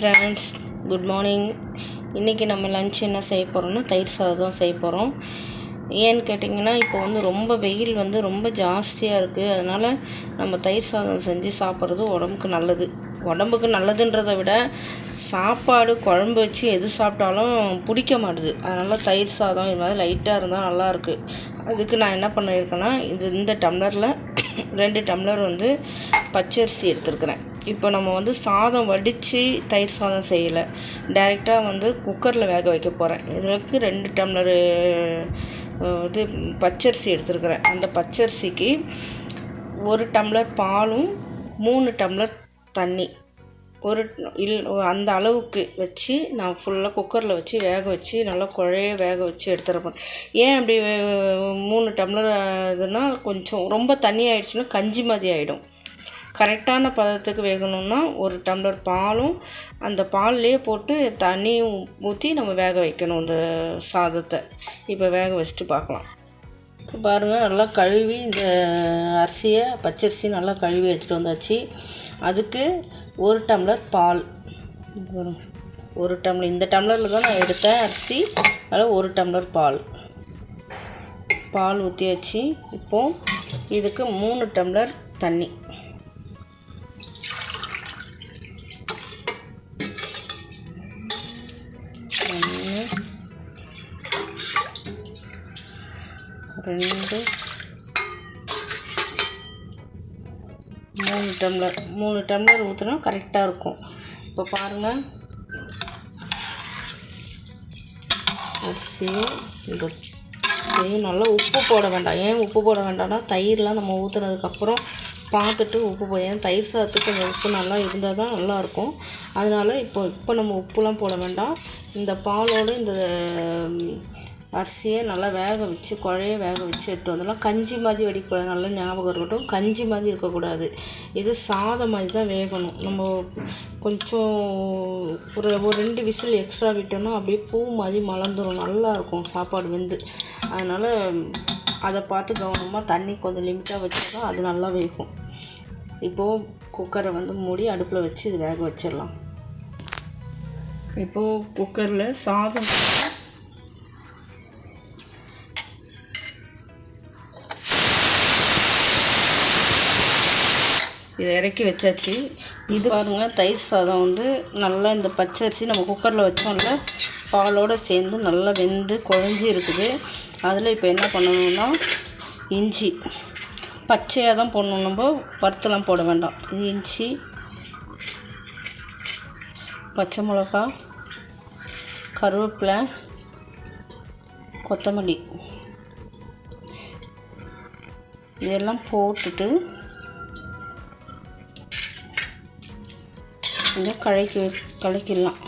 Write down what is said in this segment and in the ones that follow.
Friends good morning இன்றைக்கி நம்ம lunch என்ன செய்ய போகிறோம்னா தயிர் சாதம் செய்ய போகிறோம் ஏன்னு கேட்டிங்கன்னா இப்போ வந்து ரொம்ப வெயில் வந்து ரொம்ப ஜாஸ்தியாக இருக்குது அதனால் நம்ம தயிர் சாதம் செஞ்சு சாப்பிட்றது உடம்புக்கு நல்லது. உடம்புக்கு நல்லதுன்றதை விட சாப்பாடு குழம்பு வச்சு எது சாப்பிட்டாலும் பிடிக்க மாட்டுது. அதனால் தயிர் சாதம் இது மாதிரி லைட்டாக இருந்தால் நல்லாயிருக்கு அதுக்கு நான் என்ன பண்ணியிருக்கேன்னா இது இந்த டம்ளரில் ரெண்டு டம்ளர் வந்து பச்சரிசி எடுத்துருக்குறேன். இப்போ நம்ம வந்து சாதம் வடித்து தயிர் சாதம் செய்யலை. டைரெக்டாக வந்து குக்கரில் வேக வைக்க போகிறேன் இதற்கு ரெண்டு டம்ளர் இது பச்சரிசி எடுத்துருக்குறேன். அந்த பச்சரிசிக்கு ஒரு டம்ளர் பாலும் மூணு டம்ளர் தண்ணி. ஒரு இல் அந்த அளவுக்கு வச்சு நான் ஃபுல்லாக குக்கரில் வச்சு வேக வச்சு நல்லா குழைய வேக வச்சு எடுத்துருப்பேன் ஏன் அப்படி மூணு டம்ளர் இதுனால் கொஞ்சம் ரொம்ப தண்ணி ஆயிடுச்சுன்னா கஞ்சி மாதிரி ஆகிடும் கரெக்டான பதத்துக்கு வேகணும்னா ஒரு டம்ளர் பாலும் அந்த பால்லையே போட்டு தண்ணியும் ஊற்றி நம்ம வேக வைக்கணும் இந்த சாதத்தை. இப்போ வேக வச்சுட்டு பார்க்கலாம். இப்போ பாருங்கள் நல்லா கழுவி இந்த அரிசியை பச்சரிசி நல்லா கழுவி எடுத்துகிட்டு வந்தாச்சு. அதுக்கு ஒரு டம்ளர் பால். ஒரு- டம்ளர். இந்த டம்ளரில் தான் நான் எடுத்தேன் அரிசி அதில் ஒரு டம்ளர் பால். பால் ஊற்றியாச்சு இப்போது இதுக்கு மூணு டம்ளர் தண்ணி. ரெண்டு மூணு டம்ளர் மூணு டம்ளர் ஊற்றினா கரெக்டாக இருக்கும். இப்போ பாருங்கள் அரிசியும் இந்த தயிர் நல்லா உப்பு போட வேண்டாம். ஏன் உப்பு போட வேண்டாம்னா தயிர்லாம் நம்ம ஊற்றுனதுக்கப்புறம் பார்த்துட்டு உப்பு போய் ஏன் தயிர் சாதத்துக்கு கொஞ்சம் உப்பு நல்லா இருந்தால் தான் நல்லாயிருக்கும் அதனால் இப்போ இப்போ நம்ம உப்புலாம் போட வேண்டாம். இந்த பாலோடு இந்த அரிசியை நல்லா வேக வச்சு குழைய வேக வச்சு எடுத்து வந்துடலாம். கஞ்சி மாதிரி வடிக்கக்கூடாது நல்லா ஞாபகம் இருக்கட்டும். கஞ்சி மாதிரி இருக்கக்கூடாது. இது சாதம் மாதிரி தான் வேகணும். நம்ம கொஞ்சம் ஒரு ஒரு ரெண்டு விசில் எக்ஸ்ட்ரா விட்டோம்னா அப்படியே பூ மாதிரி மலர்ந்துடும் நல்லாயிருக்கும் சாப்பாடு வெந்து. அதனால் அதை பார்த்து கவனமாக தண்ணி கொஞ்சம் லிமிட்டாக வச்சுருந்தா அது நல்லா வேகும். இப்போது குக்கரை வந்து மூடி அடுப்பில் வச்சு இது வேக வச்சிடலாம். இப்போது குக்கரில் சாதம் இதை இறக்கி வச்சாச்சு. இது பாருங்கள் தயிர் சாதம் வந்து நல்லா இந்த பச்சரிசி நம்ம குக்கரில் வச்சோம்ல பாலோடு சேர்ந்து நல்லா வெந்து குழஞ்சி இருக்குது. அதில் இப்போ என்ன பண்ணணும்னா இஞ்சி. பச்சையாக தான் போடணும். நம்ம வறுத்தெல்லாம் போட வேண்டாம். இஞ்சி பச்சை மிளகா கருவேப்பிலை கொத்தமல்லி. இதெல்லாம் போட்டுட்டு இதை கலக்கி கலக்கிடலாம்.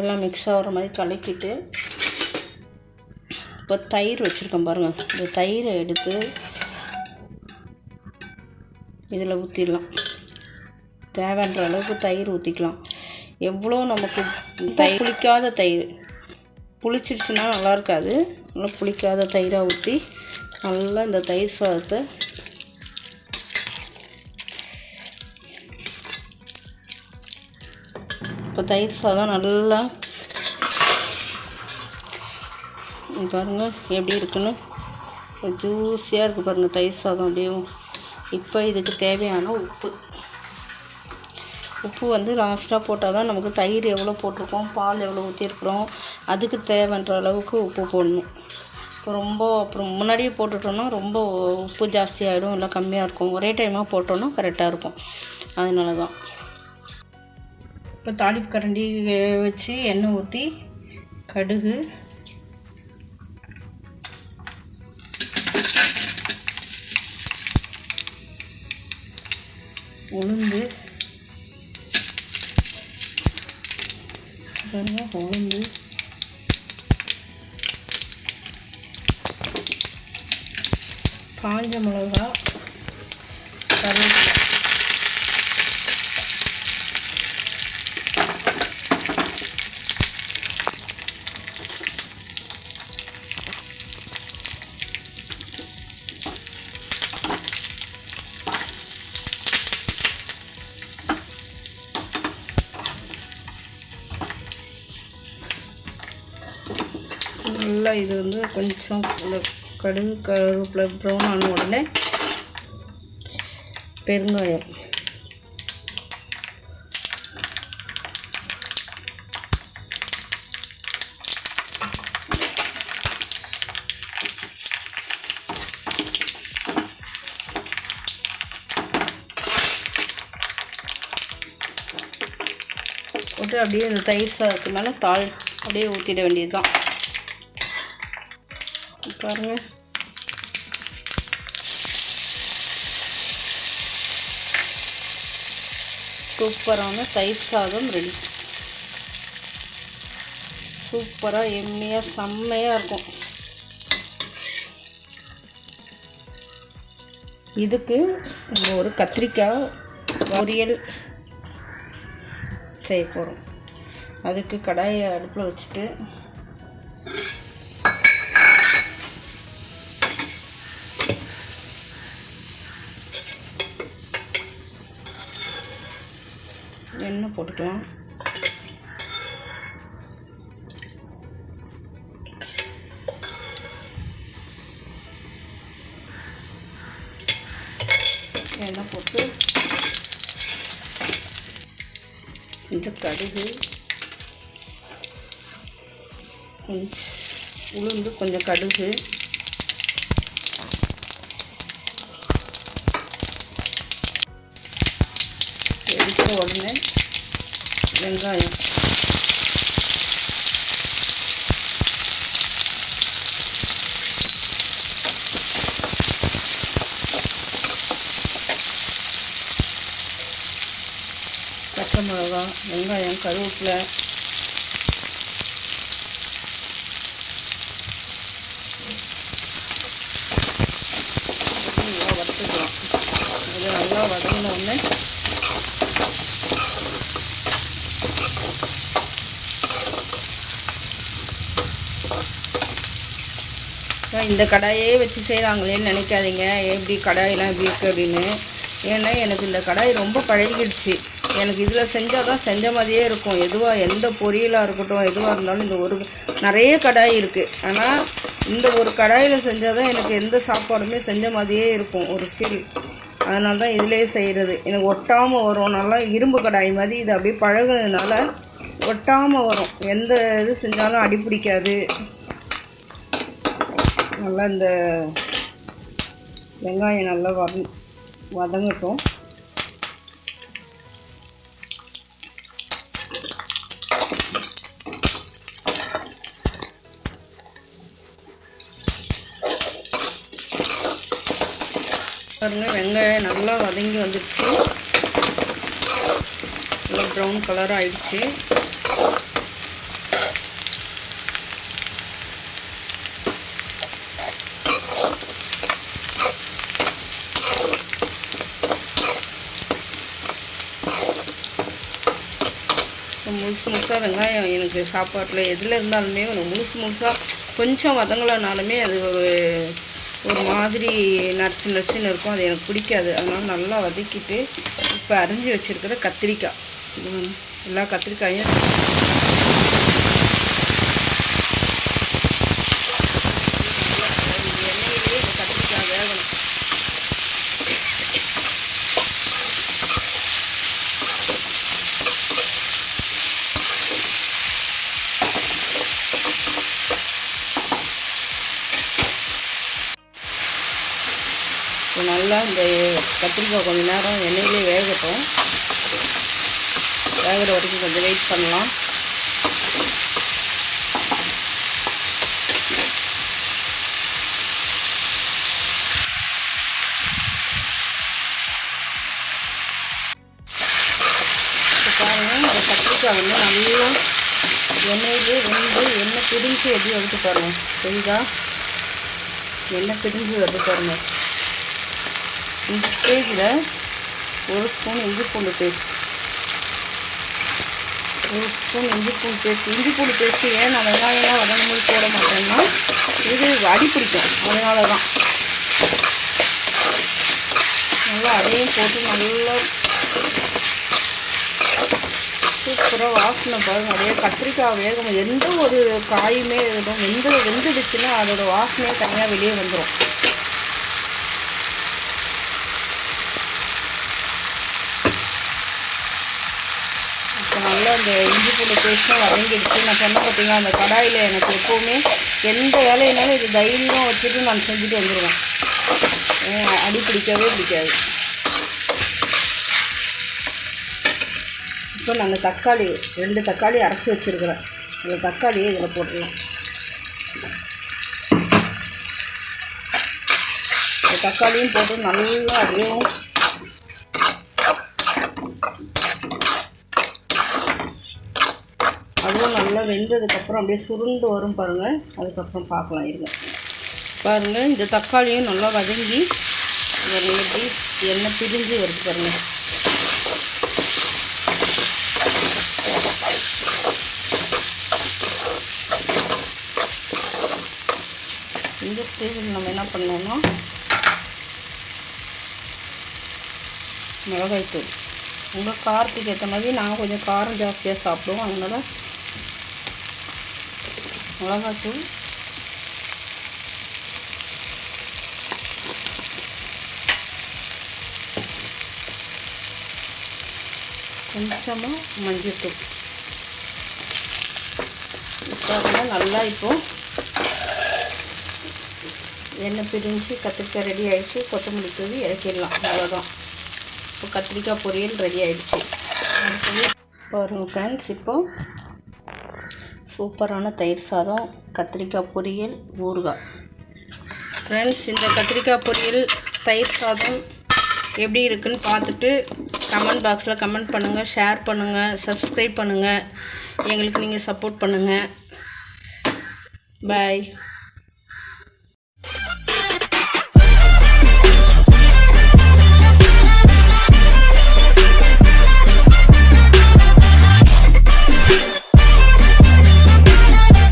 எல்லாம் மிக்ஸ் ஆகிற மாதிரி கலக்கிட்டு இப்போ தயிர் வச்சுருக்கேன் பாருங்கள் இந்த தயிரை எடுத்து இதில் ஊற்றிடலாம் தேவைன்ற அளவுக்கு தயிர் ஊற்றிக்கலாம் எவ்வளோ நமக்கு தயிர் புளிக்காத தயிர். புளிச்சிடுச்சுன்னா நல்லா இருக்காது. நல்லா புளிக்காத தயிராக ஊற்றி நல்லா இந்த தயிர் சாதத்தை இப்போ தயிர் சாதம் நல்லா பாருங்கள் எப்படி இருக்குன்னு. ஜூஸியாக இருக்குது பாருங்கள் தயிர் சாதம் அப்படியும் இப்போ இதுக்கு தேவையான உப்பு. உப்பு வந்து லாஸ்ட்டாக போட்டால் தான் நமக்கு தயிர் எவ்வளோ போட்டிருக்கோம் பால் எவ்வளோ ஊற்றிருக்குறோம் அதுக்கு தேவைன்ற அளவுக்கு உப்பு போடணும். இப்போ ரொம்ப அப்புறம் முன்னாடியே போட்டுட்டோம்னா ரொம்ப உப்பு ஜாஸ்தியாகிடும் இல்லை கம்மியாக இருக்கும். ஒரே டைமாக போட்டோன்னா கரெக்டாக இருக்கும். அதனால தான் இப்போ தாளிப்பு கரண்டி வச்சு எண்ணெய் ஊற்றி கடுகு. உளுந்து. உளுந்து. காஞ்ச மிளகா கருவேப்பிலை நல்லா இது வந்து கொஞ்சம் இந்த கடுகு கருவேப்பிலை ப்ரௌன் ஆன உடனே பெருங்காயம். போட்டு அப்படியே இந்த தயிர் சாதத்து மேலே தாள் அப்படியே ஊற்றிட வேண்டியது தான் பாருங்க சூப்பரான தயிர் சாதம் ரெடி சூப்பராக எம்மையாக செம்மையாக இருக்கும். இதுக்கு நம்ம ஒரு கத்திரிக்காய் பொரியல் செய்ய போகிறோம் அதுக்கு கடாயை அடுப்பில் வச்சுட்டு எண்ணெய் போட்டுக்கலாம். எண்ணெய் போட்டு இந்த கடுகு கொஞ்சம் உளுந்து கொஞ்சம் கடுகு. எடுத்த உடனே வெங்காயம் பச்சை மிளகா வெங்காயம் கருவேப்பிலை நல்லா வதக்கிக்கலாம் இது நல்லா வதங்கின உடனே அதான் இந்த கடாயே வச்சு செய்கிறாங்களேன்னு நினைக்காதீங்க. எப்படி கடாயெல்லாம் எப்படி இருக்குது அப்படின்னு. ஏன்னா எனக்கு இந்த கடாய் ரொம்ப பழகிடுச்சு. எனக்கு இதில் செஞ்சால் தான் செஞ்ச மாதிரியே இருக்கும். எதுவாக எந்த பொரியலாக இருக்கட்டும் எதுவாக இருந்தாலும் இந்த ஒரு நிறைய கடாய் இருக்குது ஆனால் இந்த ஒரு கடாயில் செஞ்சால் தான் எனக்கு எந்த சாப்பாடுமே செஞ்ச மாதிரியே இருக்கும் ஒரு ஃபீல் அதனால தான் இதிலே செய்கிறது எனக்கு ஒட்டாமல் வரும். நல்லா இரும்பு கடாய் மாதிரி இது அப்படியே பழகுனதுனால ஒட்டாமல் வரும். எந்த இது செஞ்சாலும் அடி பிடிக்காது. நல்லா இந்த வெங்காயம் நல்லா வத வதங்கட்டும். பாருங்கள் வெங்காயம் நல்லா வதங்கி வந்துடுச்சு. நல்லா ப்ரௌன் கலர் ஆயிடுச்சு. முழுசு முழுசாக வெங்காயம் எனக்கு சாப்பாட்டில் எதில் இருந்தாலுமே எனக்கு முழுசு முழுசாக கொஞ்சம் வதங்கலைனாலுமே அது ஒரு ஒரு மாதிரி நரிச்சு நச்சுன்னு இருக்கும். அது எனக்கு பிடிக்காது. அதனால் நல்லா வதக்கிட்டு இப்போ அரிஞ்சு வச்சுருக்கிற கத்திரிக்காய். எல்லா கத்திரிக்காயும் இந்த எண்ணெயிலே இந்த கத்திரிக்காய் வேகணும் இப்போ நல்லா இந்த கத்திரிக்காய் கொஞ்ச நேரம் எண்ணெயிலே வேகட்டும். வேகிற வரைக்கும் கொஞ்சம் வெயிட் பண்ணலாம். கத்திரிக்காய் வந்து நல்லா எண்ணெயிலே வெந்து எண்ணெய் பிரிஞ்சு எப்படி வந்து பாருங்க. தெரியுதா எண்ணெய் பிரிஞ்சு வந்து பாருங்க. இந்த ஸ்டேஜில் ஒரு ஸ்பூன் இஞ்சி பூண்டு பேஸ்ட் ஒரு ஸ்பூன் இஞ்சி பூண்டு பேஸ்ட் இஞ்சி பூண்டு பேஸ்ட்டு ஏன் நான் வெங்காயம்லாம் வதங்கும்போது போட மாட்டேன்னா இது அடி பிடிக்கும். அதனால தான் நல்லா அதையும் போட்டு நல்லா சூப்பராக வாசனை பாருங்கள் அப்படியே கத்திரிக்காய் வேகம் எந்த ஒரு காயுமே இருக்கும் வெந்து வெந்துடுச்சுன்னா அதோடய வாசனையே தனியாக வெளியே வந்துடும் இப்போ நல்லா அந்த இஞ்சி பூண்டு பேஸ்ட்டும் வதங்கிடுச்சு பார்த்தீங்கன்னா அந்த கடாயில் எனக்கு எப்போவுமே எந்த வேலையினாலும் இது தைரியமாக வச்சுட்டு நான் செஞ்சுட்டு வந்துடுவேன் அடி பிடிக்கவே பிடிக்காது. இப்போ நான் தக்காளி ரெண்டு தக்காளி அரைச்சி வச்சுருக்குறேன். அந்த தக்காளியை இதில் போட்டுடலாம். இந்த தக்காளியும் போட்டு நல்லா அதுவும் நல்லா வெந்ததுக்கப்புறம் அப்படியே சுருண்டு வரும் பாருங்கள் அதுக்கப்புறம் பார்க்கலாம் இருங்க. பாருங்கள் இந்த தக்காளியும் நல்லா வதங்கி பாருங்க எண்ணெய் பிரிஞ்சு வருது பாருங்கள் இந்த ஸ்டேஜில் நம்ம என்ன பண்ணோம்னா மிளகாய்த்தூள். உங்கள் காரத்துக்கு ஏற்ற மாதிரி நாங்கள் கொஞ்சம் காரம் ஜாஸ்தியாக சாப்பிடுவோம். அதனால் மிளகாத்தூள். கொஞ்சமாக மஞ்சத்தூள். இப்போ நல்லா இப்போ எண்ணெய் பிரிஞ்சு கத்திரிக்காய் ரெடி ஆகிடுச்சு கொத்தமல்லி தூவி இறக்கிடலாம். அவ்வளோதான் இப்போ கத்திரிக்காய் பொரியல் ரெடி ஆகிடுச்சு பாருங்கள் ஃப்ரெண்ட்ஸ் இப்போது சூப்பரான தயிர் சாதம் கத்திரிக்காய் பொரியல் ஊறுகாய். ஃப்ரெண்ட்ஸ் இந்த கத்திரிக்காய் பொரியல் தயிர் சாதம் எப்படி இருக்குன்னு பார்த்துட்டு கமெண்ட் பாக்ஸில் கமெண்ட் பண்ணுங்கள் ஷேர் பண்ணுங்கள் சப்ஸ்கிரைப் பண்ணுங்கள் எங்களுக்கு நீங்கள் சப்போர்ட் பண்ணுங்கள் பாய்